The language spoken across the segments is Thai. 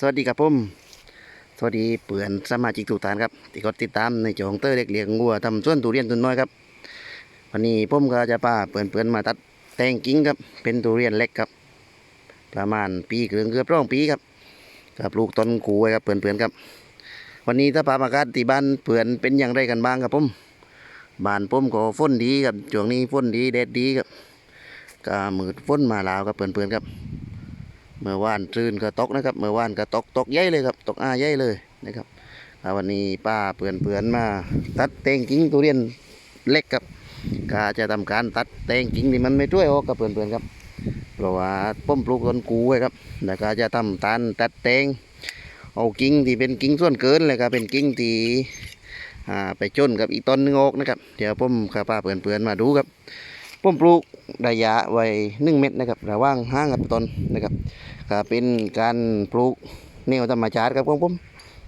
สวัสดีครับผมสวัสดีเปื่อนสมาชิกทุกท่านครับที่กดติดตามในจองเตอร์เล็กเลี้ยงวัวทำสวนทุเรียนตุนน้อยครับวันนี้ผมก็จะพาเปื่อนเปื่อนมาตัดแตงกิ้งครับเป็นทุเรียนเล็กครับ ประมาณปีเกือบเกือบร่องปีครับกับลูกต้นกูไว้ครับเปื่อนเปื่อนครับ วันนี้ถ้าพามากาศที่บ้านเปื่อนเป็นอย่างไรกันบ้างครับผมบ้านผมก็ฝนดีครับช่วงนี้ฝนดีแดดดีครับก็มืดฝนมาลาวครับเปื่อนเปื่อนครับ เมื่อวานตื่นก็ตกนะครับ เมื่อวานก็ตกตกใหญ่เลยครับ ตกอ้าใหญ่เลยนะครับวันนี้ป้าเปื่อนเปื่อนๆมา ตัดแตงกิ่งทุเรียนเล็กครับก็จะทำการตัดแตงกิ่งที่มันไม่ช่วยออกกับเปื่อนเปื่อนๆครับ เพราะว่าป้มปลูกต้นกูไว้ครับแล้วก็จะทำตานตัดแตงเอากิ่งที่เป็นกิ่งส่วนเกินเลยครับเป็นกิ่งที่ไปจนกับอีกต้นหนึงออกนะครับ เดี๋ยวผมกับป้าเปื่อนเปื่อนๆมาดูครับ ผมปลูกระยะไว้หนึ่งเมตรนะครับระหว่างห้างกับต้นนะครับก็เป็นการปลูกแนวธรรมชาติครับของผม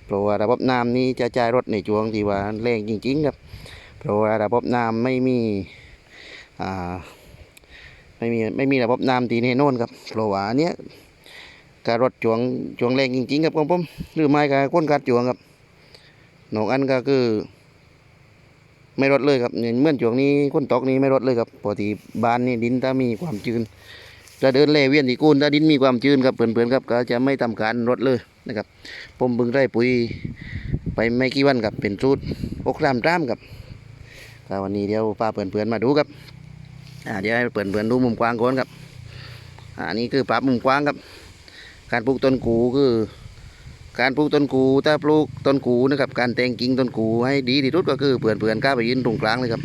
เพราะว่าระบบน้ำนี้จะจ่ายรถในช่วงที่ว่าแรงจริง ๆ ครับ เพราะว่าระบบน้ำไม่มีอ่าไม่มีไม่มีระบบน้ำตีแน่นอนครับเพราะว่าเนี้ยการรถช่วงช่วงแรงจริงๆครับของผมหรือไม่ก็ก้นการช่วงครับนอกอันก็คือ ไม่รดเลยครับเนี่ยเมื่อช่วงนี้คนตกนี้ไม่รดเลยครับปกติบ้านนี่ดินถ้ามีความชื้นจะเดินเล่เวียนที่กูนถ้าดินมีความชื้นครับเพื่อนๆครับก็จะไม่ทำการรดเลยนะครับผมเพิ่งได้ปุ๋ยไปไม่กี่วันครับเป็นสูตรอกรามจ้ามครับก็วันนี้เดี๋ยวพาเพื่อนๆมาดูครับอ่าเดี๋ยวให้เพื่อนๆดูมุมกว้างก่อนครับอ่าอันนี้คือปรับมุมกว้างครับ การปลูกต้นกูคือ การปลูกต้นกูถ้าปลูกต้นกูนะครับการแต่งกิ่งต้นกูให้ดีที่สุดก็คือเพื่อนๆกล้าไปยืนตรงกลางเลยครับ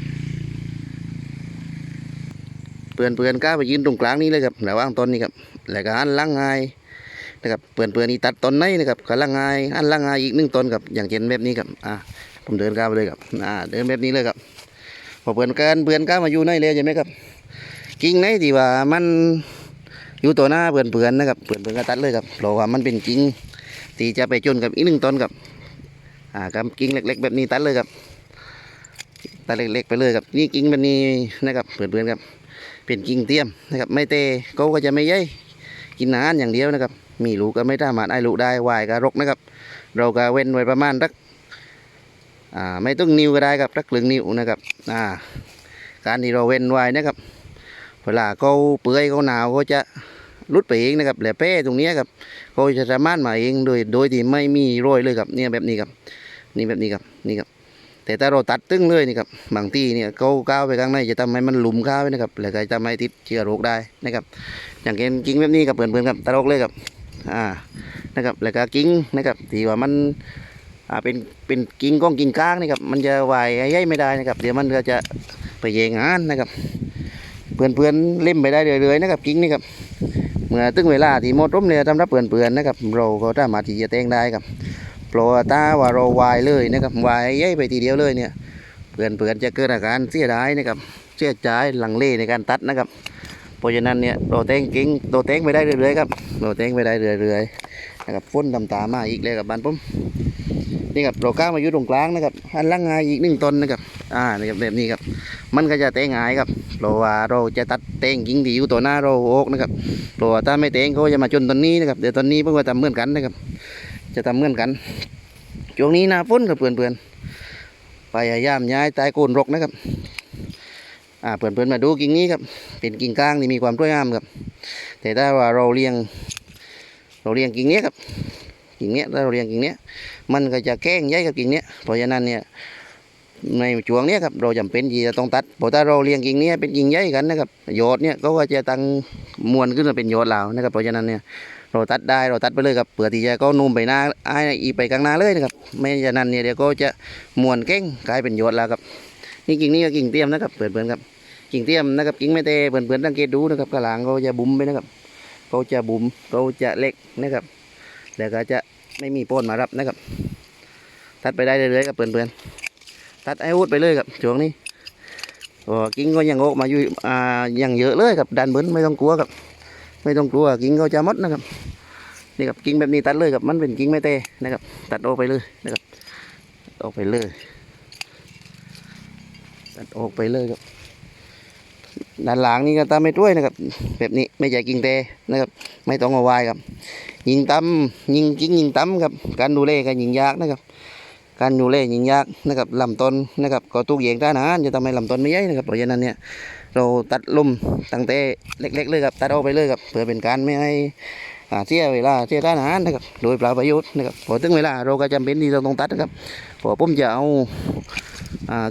เปื่อนเปื่อนก้าไปยืนตรงกลางนี้เลยครับระหว่างต้นนี่ครับแล้วก็หันหลังไงายนะครับเปื่อนเปื่อนนี่ตัดต้นไหนนะครับกำลังไงายหันหลังไงายอีกหนึ่งต้นครับอย่างเช่นแบบนี้ครับอ่าผมเดินก้าไปเลยครับอ่าเดินแบบนี้เลยครับพอเปื่อนกันเปื่อนก้ามาอยู่ในเลยใช่ไหมครับกิ่งไหนที่ว่ามันอยู่ตัวหน้าเปื่อนเปื่อนนะครับเปื่อนเปื่อนก็ตัดเลยครับเพราะว่ามันเป็นกิ่ง ที่จะไปจนกับอีกหนึ่งต้นครับอ่าครับกิ่งเล็ก ๆ แบบนี้ตัดเลยครับตัดเล็ก ๆ ไปเลยครับนี่กิ่งแบบนี้นะครับเปื่อนเปื่อนครับเป็นกิ่งเตี้ยมนะครับ ไม่เตะเขาก็จะไม่ใหญ่กินอาหารอย่างเดียวนะครับ มีลูกก็ไม่สามารถไอ้ลูกได้วายก็รกนะครับ เราก็เว้นไว้ประมาณสักอ่าไม่ต้องนิ้วก็ได้ครับสักครึ่งนิ้วนะครับอ่าการที่เราเว้นไว้นะครับ เวลาเขาเปื่อยเขาหนาวเขาจะ รุดไปเองนะครับแหล่แป้ตรงนี้ครับเขาจะสามารถมาเองโดยโดยที่ไม่มีโรยเลยครับเนี่ยแบบนี้ครับ นี่แบบนี้ครับนี่ครับ แต่ถ้าเราตัดตึ้งเลยนี่ครับบางที่เนี่ยเขาก้าวไปข้างในจะทำให้มันหลุมข้าวไว้นะครับแล้วก็จะทำให้ติดเชื้อโรคได้นะครับ อย่างเช่นกิ่งแบบนี้ครับเพื่อนๆครับตะลกเลยครับอ่านะครับแล้วก็กิ่งนะครับที่ว่ามันอ่าเป็นเป็นกิ่งก้องกิ่งก้างนี่ครับมันจะไหวใหญ่ไม่ได้นะครับ เดี๋ยวมันก็จะไปแยงงานนะครับเพื่อนๆเล่มไปได้เรื่อยๆนะครับกิ่งนี่ครับ มื่อตึงเวลาที่หมดร่มเนี่ยสำรับเพื่อนๆนะครับ เราก็สามารถที่จะแต่งได้ครับเพราะว่าว่าเราวายเลยนะครับวายย้ายไปทีเดียวเลยเนี่ยเพื่อนเพื่อนๆจะเกิดอาการเสียดายนะครับเสียใจหลังเลในการตัดนะครับเพราะฉะนั้นเนี่ยเราแต่งกิ่งเราแต่งไปได้เรื่อยๆครับเราแต่งไปได้เรื่อยๆนะครับฝนตำตามมาอีกเลยกับบ้านผม นี่ครับเราก้าวมาอยู่ตรงกลางนะครับหันล่างงายอีกหนึ่งต้นนะครับอ่านี่ครับแบบนี้ครับ มันก็จะแตงง่ายครับเพราะว่าเราจะตัดแตงกิ่งที่อยู่ตัวหน้าเราโอกนะครับเพราะว่าถ้าไม่แตงเขาจะมาจนต้นนี้นะครับเดี๋ยวต้นนี้เพิ่งว่าทำเหมือนกันนะครับ จะทำเหมือนกันช่วงนี้หนาฝนกับเพื่อนๆพยายามย้ายใต้โคนรกนะครับอ่าเพื่อนๆมาดูกิ่งนี้ครับ เป็นกิ่งก้างที่มีความสวยงามครับ แต่ถ้าว่าเราเลี้ยง เราเลี้ยงกิ่งนี้ครับ กิ่งเนี้ยเราเลี้ยงกิ่งเนี้ยมันก็จะแกล้งย้ายกับกิ่งเนี้ยเพราะฉะนั้นเนี่ยในช่วงเนี้ยครับเราจำเป็นที่จะต้องตัดเพราะถ้าเราเลี้ยงกิ่งเนี้ยเป็นกิ่งใหญ่กันนะครับยอดเนี่ยก็จะตั้งมวลขึ้นมาเป็นยอดเหล่านะครับเพราะฉะนั้นเนี่ยเราตัดได้เราตัดไปเลยครับเผื่อที่จะก็นุ่มไปหน้าไอ้อีไปกลางหน้าเลยนะครับไม่ฉะนั้นเนี่ยเดี๋ยวก็จะมวนเก้งกลายเป็นยอดแล้วครับนี่กิ่งนี้ก็กิ่งเตี้ยมนะครับเพื่อนๆครับกิ่งเตี้ยมนะครับกิ่งไม่เตะเพื่อนๆสังเกตดูนะครับกระหลังเขาจะบุ๋มไปนะครับเขาจะบุ๋มเขาจะเล็กนะครับ แล้วก็จะไม่มีโป้นมารับนะครับ ตัดไปได้เรื่อยๆครับเพื่อนๆตัดไอ้วุดไปเลยครับช่วงนี้โอ้กิ่งก็ยังออกมาอยู่อ่ายังเยอะเลยครับดันเบิ้ลไม่ต้องกลัวครับ ไม่ต้องกลัวกิ่งเขาจะมดนะครับนี่ครับกิ่งแบบนี้ตัดเลยครับมันเป็นกิ่งไม่เตะนะครับ ตัดออกไปเลยนะครับออกไปเลยตัดออกไปเลยครับ ด้านหลังนี่ก็ตามไม่ด้วยนะครับ แบบนี้ไม่ใช่กิ่งเตนะครับ ไม่ต้องมาวายครับ ยิงตำยิงจริงยิงตำครับ การดูแลก็ยิงยากนะครับ การดูแลยิงยากนะครับลำต้นนะครับก็ตุกเหยงด้านาหารจะทำให้ลำต้นไม่ใหญ่นะครับเพราะฉะนั้นเนี่ยเราตัดลมตั้งแต่เล็ก ๆ เลยครับตัดออกไปเลยครับเพื่อเป็นการไม่ให้เสียเวลาเสียด้านอาหารนะครับโดยเปล่าประโยชน์นะครับพอถึงเวลาเราก็จำเป็นที่เราต้องตัดนะครับพอผมจะเอา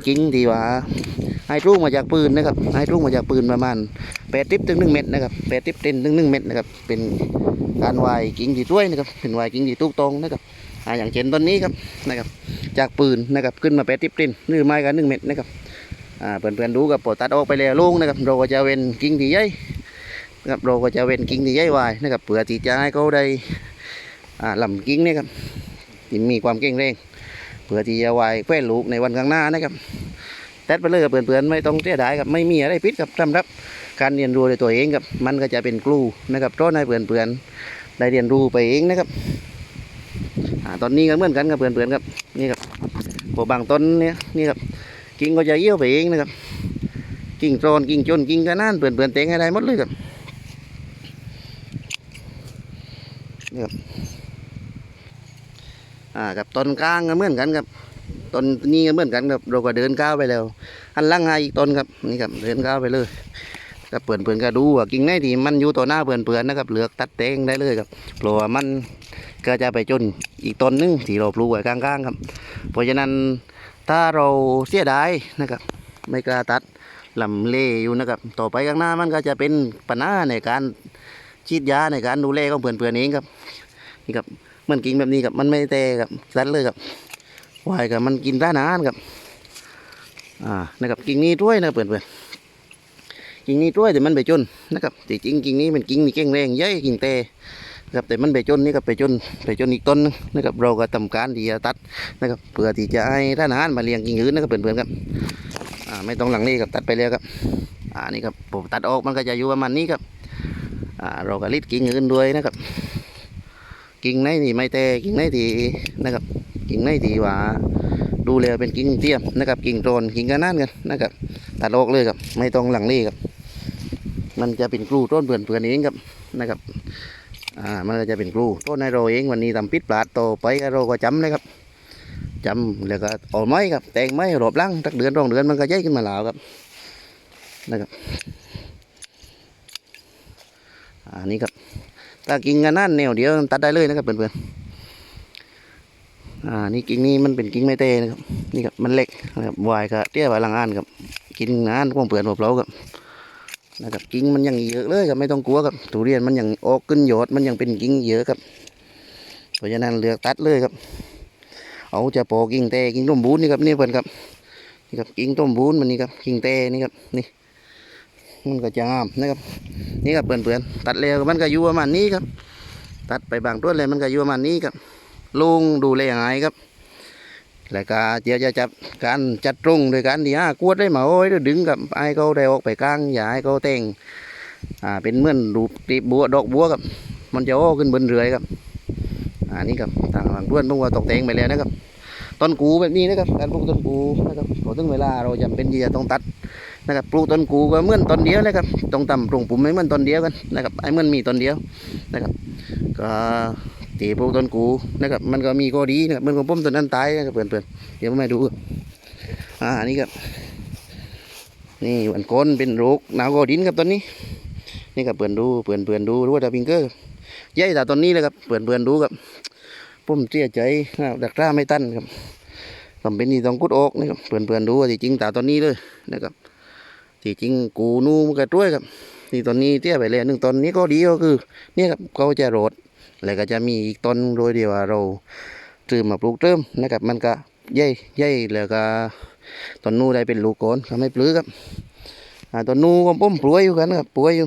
กิ่งที่ว่าให้รุ่งมาจากปืนนะครับให้รุ่งมาจากปืนประมาณแปดทิปถึงหนึ่งเม็ดนะครับแปดทิปเต็นถึงหนึ่งเม็ดนะครับเป็นการวายกิ่งที่ช่วยนะครับเป็นวายกิ่งที่ถูกตรงนะครับอ่าอย่างเช่นต้นนี้ครับนะครับ จากปืนนะครับขึ้นมาแปดทิปตินหรือไม้กันหนึ่งเม็ดนะครับอ่าเพื่อนๆดูกับปตัดออกไปแล้วลุงนะครับเราก็จะเว้นกิ่งที่ใหญ่นะครับเราก็จะเว้นกิ่งที่ใหญ่ไว้นะครับเพื่อที่จะให้เขาได้อ่าลำกิ่งนี่ครับที่มีความเก่งแรง เพื่อที่จะไว้แควนลูกในวันข้างหน้านะครับแตัดไปเลยกับเพื่อนๆไม่ต้องเสียดายครับไม่มีอะไรพิษครับสำหรับการเรียนรู้ในตัวเองครับมันก็จะเป็นครูนะครับเพราะในเพื่อนๆได้เรียนรู้ไปเองนะครับอตอนนี้ก็เหมือนกันกับเพื่อนๆครับนี่ครับพวกบางต้นเนี่ยนี่ครับกิ่งก็จะเยี่ยวไปเองนะครับกิ่งโซนกิ่งจนกิ่งกระนานเปลี่ยนเปลี่ยนเต็งให้ได้หมดเลยครับนี่ครับ อ่ากับต้นกลางก็เหมือนกันครับต้นนี้ก็เหมือนกันครับเราก็เดินก้าวไปแล้ว อันล่างหาอีกต้นครับนี่ครับเดินก้าวไปเลยก็เปลี่นเปลี่ยนก็ดูว่ากิ่งไหนที่มันอยู่ต่อหน้าเปลี่นเปลี่ยนนะครับเลือกตัดเตงได้เลยครับเพราะว่ามันก็จะไปจนอีกต้นนึงที่เราปลูกไว้กลางๆครับ เพราะฉะนั้นถ้าเราเสียดายนะครับ ไม่กล้าตัดลำเล่อยู่นะครับ ต่อไปข้างหน้ามันก็จะเป็นปัญหาในการฉีดยาในการดูแลของเพื่อนๆเองครับนี่ครับ มันกินแบบนี้ครับมันไม่เตะครับสัดเลยครับวายกับมันกินร้านาหารครับอ่านะครับกิ่งนี้ด้วยนะเพื่อนๆกิ่งนี้ด้วยแต่มันไปจนนะครับแต่จริงกิ่งนี้มันกิ่งนี่เก่งแรงเย้ยกิ่งเตะนะครับแต่มันไปจนนี่ก็ไปจนไปจนอีกต้นนะครับเราก็ทำการที่จะตัดนะครับเพื่อที่จะให้ท่านอาหารมาเลี้ยงกิ่งอื่นนะครับเพื่อนๆครับอ่าไม่ต้องหลังนี้ครับตัดไปแล้วครับอ่านี่ครับผมตัดออกมันก็จะอยู่ประมาณนี้ครับอ่าเราก็รีดกิ่งอื่นด้วยนะครับ กิ่งไหนที่ไม่แตกกิ่งไหนที่นะครับ กิ่งไหนที่ว่าดูแลเป็นกิ่งเตี้ยมนะครับ กิ่งโตนกิ่งกระนานกันนะครับตัดออกเลยครับ ไม่ต้องหลังนี้ครับ มันจะเป็นกลูต้นเพื่อนๆเองครับนะครับอ่ามันจะเป็นครูต้นในเราเองวันนี้ทำปิดปลาดโตไปก็เราก็จำเลยครับจำแล้วก็เอาไม้ครับ แตงไม้รอบหลังตักเดือนรองเดือนมันก็ใหญ่ขึ้นมาแล้วครับนะครับอ่านี่ครับ ถ้ากิ่งงานนั่นแนวเดียวตัดได้เลยนะครับเพื่อนๆอ่านี่กิ่งนี้มันเป็นกิ่งไม้เตนะครับนี่ครับมันเล็กนะครับวายก็เตี้ยไว้ลังอ่านครับกิ่งานของเพื่อนของเราครับนะครับกิ่งมันยังเยอะเลยครับไม่ต้องกลัวครับทุเรียนมันยังออกขึ้นยอดมันยังเป็นกิ่งเยอะครับเพราะฉะนั้นเลือกตัดเลยครับ เอาจะปอกิ่งเตกิ่งต้มบูนนี่ครับนี่เพื่อนครับนี่ครับกิ่งต้มบูนมันนี่ครับกิ่งเตนี่ครับนี่ มันก็จะงามนะครับ นี่ครับเพื่อนเพื่อนๆตัดแล้วมันก็อยู่ประมาณนี้ครับ ตัดไปบางต้นเลยมันก็อยู่ประมาณนี้ครับลุงดูแลยังไงครับแล้วก็เดี๋ยวจะจับการจัดตรงโดยการที่อ่ากวดได้มาโอ้ยดึงกับไอ้เขาได้ออกไปกลางอย่าให้เขาแต่งอ่าเป็นเหมือนรูปตีบัวดอกบัวครับ มันจะโอ้ขึ้นบนเรือครับ อ่านี่ครับทางหลังด้วนต้อว่าตกแต่งไปแล้วนะครับ ต้นกูแบบนี้นะครับ การปลูกต้นกูนะครับพอถึงเวลาเราจำเป็นที่จะต้องตัดนะครับปลูกต้นกูก็เหมือนต้นเดียวนะครับต้องต่ำปรุงปุ่มไม่เหมือนต้นเดียวกันนะครับไอ้เหมือนมีต้นเดียวนะครับ ก็ตีปลูกต้นกูนะครับ มันก็มีข้อดีนะครับมันของผมต้นนั้นตายนะครับเพื่อนๆเดี๋ยวมให้ดูครับอ่านี่ครับนี่วันก้นเป็นโรคหนาวกอดินครับต้นนี้ นี่ครับเพื่อนดูเพื่อนเพื่อนดูรู้ว่าดาพิงเกอร์ใหญ่แต่ต้นนี้เลยครับเพื่อนเพื่อนดูครับ ผมเสียใจดักร้าไม่ตั้นครับจำเป็นที่ต้องกุดออกนะครับเพื่อนเพื่อนดูว่าที่จริงตาต้นนี้เลยนะครับที่จริงกูนู่มันก็ช่วยครับนี่ต้นนี้เตี้ยไปเลยหนึ่งต้นนี้ก็ดีก็คือเนี่ยครับเขาจะโรดแล้วก็จะมีอีกต้นโดยเดียวเราซื้อมาปลูกเติมนะครับ มันก็ใหญ่ใหญ่แล้วก็ต้นนู้ได้เป็นลูกโกนก็ไม่ปลื้อครับต้นนู้ก็ป้มปลวยอยู่กันครับปลวยอยู่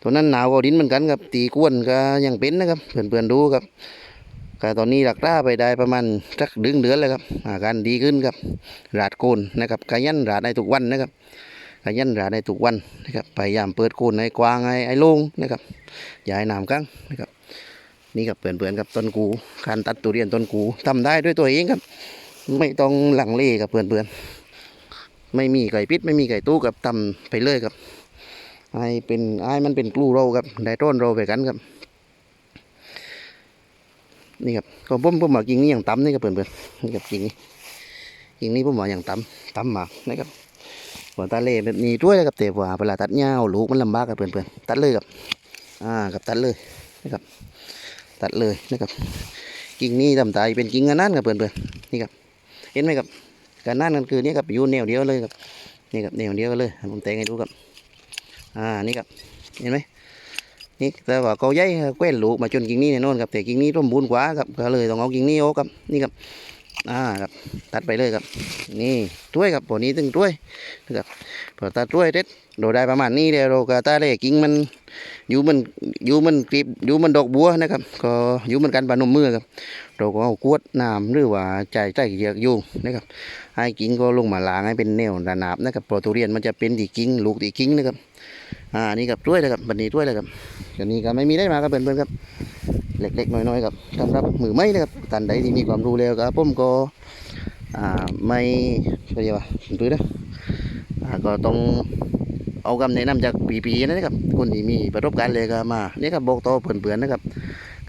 ตัวนั้นหนาวกว่าดินเหมือนกันครับตีกวนก็ยังเป็นนะครับเพื่อนๆดูครับ ก็ตอนนี้หลักต้าไปได้ประมาณสักดึงเดือนเลยครับอาการดีขึ้นครับราดโกนนะครับขยันราดในทุกวันนะครับขยันราดในทุกวันนะครับพยายามเปิดโกนให้กว้างให้ไอ้โล่งนะครับอย่าให้น้ำกั้งนะครับนี่กับเพื่อนๆกับต้นกูการตัดตุเรียนต้นกูทำได้ด้วยตัวเองครับ ไม่ต้องหลังเล่กับเพื่อนๆไม่มีไก่พิษไม่มีไก่ตู้กับทำไปเลยครับให้เป็นให้มันเป็นกลูเราครับได้ต้นเราไปกันครับ นี่ครับก็ผมผมมากิ่งนี้อย่างต่ำนี่ครับเพื่อนๆนี่ครับกิ่งนี้กิ่งนี้ผมว่าอย่างต่ำต่ำมากนะครับหัวตาเล่แบบนี้ด้วยนะครับแต่ว่าเวลาตัดเงาลูกมันลำบากครับเพื่อนๆตัดเลยครับอ่าครับตัดเลยนะครับ ตัดเลยนะครับ กิ่งนี้ทำตายเป็นกิ่งอันนั้นครับเพื่อนๆนี่ครับ เห็นไหมครับการนั่นกันคือนี่ครับอยู่แนวเดียวเลยครับนี่ครับแนวเดียวกันเลยผมแต่งให้ดูครับ อ่านี่ครับเห็นไหม นี่แต่ว่าเขาใหญ่แกว้นลูกมาจนกิ่งนี้แน่นอนครับแต่กิ่งนี้ร่มบุญกว่าครับก็เลยต้องเอากิ่งนี้ออกครับนี่ครับอ่าครับตัดไปเลยครับ นี่ถ้วยครับพอนี้ตึงถ้วยนะครับพอตัดถ้วยเด็ดเราได้ประมาณนี้เดี๋ยวเราก็ตัดเลยกิ่งมันอยู่มันอยู่มันกลีบอยู่มันดอกบัวนะครับ ก็อยู่มันกันปานนมมือครับเราก็เอากวดน้ำหรือว่าใจใจเยือกยุงนะครับให้กิ่งก็ลงมาล้างให้เป็นแนวระนาบนะครับพอทุเรียนมันจะเป็นที่กิ่งลูกที่กิ่งนะครับอ่านี่ครับถ้วยนะครับบันนี้ถ้วยเลยครับ เดี๋ยวนี้ก็ไม่มีได้มาครับเพื่อนๆครับเล็กๆน้อยๆครับสำหรับมือไม่นะครับท่านใดที่มีความรู้แล้วก็ผมก็อ่าไม่เรียกว่าดูนะอ่าก็ต้องเอาคำแนะนำจากปีๆนะครับคนที่มีประสบการณ์เลยก็มาเนี่ยครับบอกต่อเพื่อนๆนะครับ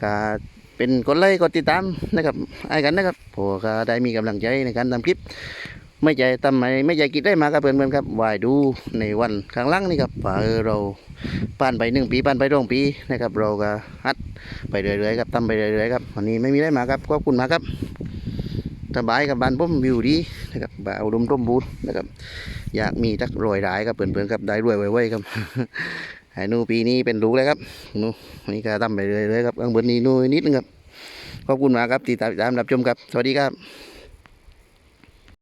ก็เป็นกดไลค์กดติดตามนะครับไอ้กันนะครับผมก็ได้มีกำลังใจในการทำคลิป ไม่ใจทำไมไม่ใจคิดได้มาครับเพื่อนๆครับวายดูในวันข้างล่างนี่ครับว่าเออเราผ่านไปหนึ่งปีผ่านไปสองปีนะครับ เราก็ฮัดไปเรื่อยๆครับทำไปเรื่อยๆครับวันนี้ไม่มีอะไรมาครับขอบคุณมากครับสบายกับบ้านผมวิวดีนะครับบ่าวดมร่มบูรนะครับ อยากมีจักรอยรายครับเพื่อนๆครับได้รวยไวๆครับให้นูปีนี้เป็นลูกเลยครับนูนี่ก็ทำไปเรื่อยๆครับข้างบนนี้หนูนิดนึงครับขอบคุณมากครับติดตามรับชมครับ สวัสดีครับ